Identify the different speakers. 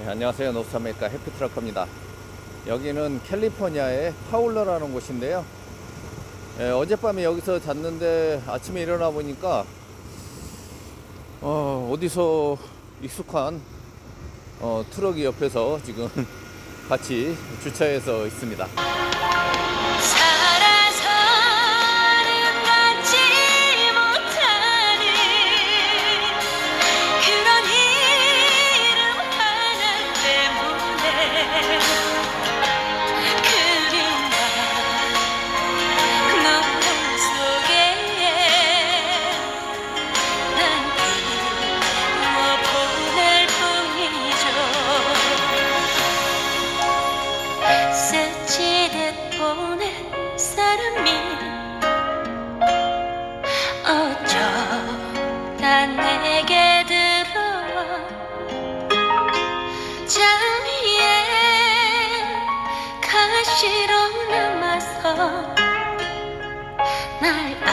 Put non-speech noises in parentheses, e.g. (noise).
Speaker 1: 네, 안녕하세요. 노스아메리카 해피트럭커입니다. 여기는 캘리포니아의 파울러라는 곳인데요. 예, 어젯밤에 여기서 잤는데 아침에 일어나 보니까 어, 어디서 익숙한 어, 트럭이 옆에서 지금 (laughs) 같이 주차해서 있습니다.
Speaker 2: 실어 남아서 날